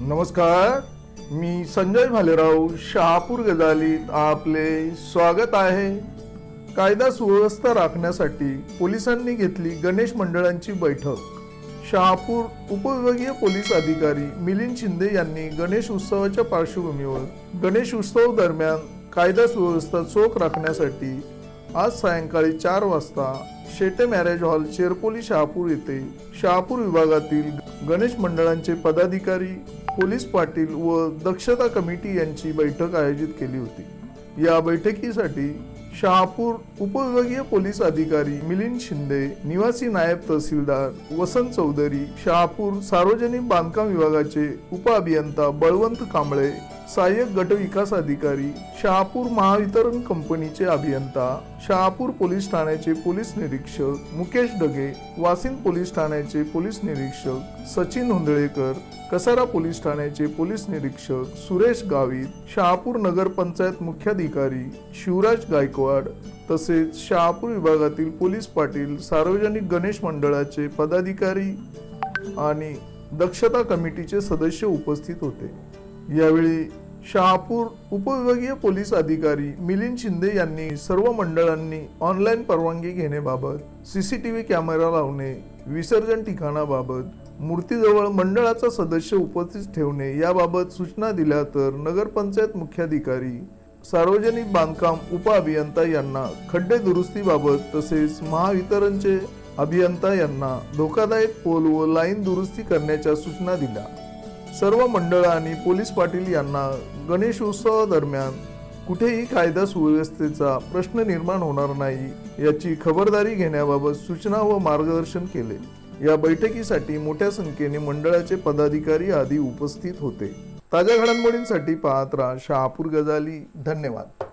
नमस्कार मी संजय भालेराव शहापूर गजालीत आपले स्वागत आहे. कायदा सुव्यवस्था राखण्यासाठी पोलिसांनी घेतली गणेश मंडळांची बैठक. शहापूर उपविभागीय पोलीस अधिकारी मिलिंद शिंदे यांनी गणेश उत्सवाच्या पार्श्वभूमीवर गणेश उत्सव दरम्यान कायदा सुव्यवस्था चोख राखण्यासाठी आज सायंकाळी चार वाजता शेटे मॅरेज हॉल शेरपोली शहापूर येथे शहापूर विभागातील गणेश मंडळांचे पदाधिकारी पोलीस पाटील व दक्षता कमिटी यांची बैठक आयोजित केली होती. या बैठकीसाठी शहापूर उपविभागीय पोलीस अधिकारी मिलिंद शिंदे निवासी नायब तहसीलदार वसंत चौधरी शहापूर सार्वजनिक बांधकाम विभागाचे उपअभियंता बळवंत कांबळे सहाय्यक गट विकास अधिकारी शहापूर महावितरण कंपनीचे अभियंता शहापूर पोलीस ठाण्याचे पोलीस निरीक्षक मुकेश डगे वासिन पोलीस ठाण्याचे पोलीस निरीक्षक सचिन हुंदळेकर कसारा पोलीस ठाण्याचे पोलीस निरीक्षक सुरेश गावित शहापूर नगर पंचायत मुख्याधिकारी शिवराज गायकवाड तसेच शहापूर विभागातील पोलीस पाटील सार्वजनिक गणेश मंडळाचे पदाधिकारी आणि दक्षता कमिटीचे सदस्य उपस्थित होते. यावेळी शहापूर उपविभागीय पोलीस अधिकारी मिलिंद शिंदे यांनी सर्व मंडळांनी ऑनलाईन परवानगी घेण्याबाबत सीसीटीव्ही कॅमेरा लावणे विसर्जन ठिकाणाबाबत मूर्तीजवळ मंडळाचा सदस्य उपस्थित ठेवणे याबाबत सूचना दिल्या तर नगरपंचायत मुख्याधिकारी सार्वजनिक बांधकाम उपअभियंता यांना खड्डे दुरुस्तीबाबत तसेच महावितरणचे अभियंता यांना धोकादायक पोल व लाईन दुरुस्ती करण्याच्या सूचना दिल्या. सर्व मंडळ आणि पोलीस पाटील यांना गणेशोत्सवादरम्यान कुठेही कायदा सुव्यवस्थेचा प्रश्न निर्माण होणार नाही याची खबरदारी घेण्याबाबत सूचना व मार्गदर्शन केले. या बैठकीसाठी मोठ्या संख्येने मंडळाचे पदाधिकारी आदी उपस्थित होते. ताज्या घडामोडींसाठी पाहत राहा शहापूर गजाली. धन्यवाद.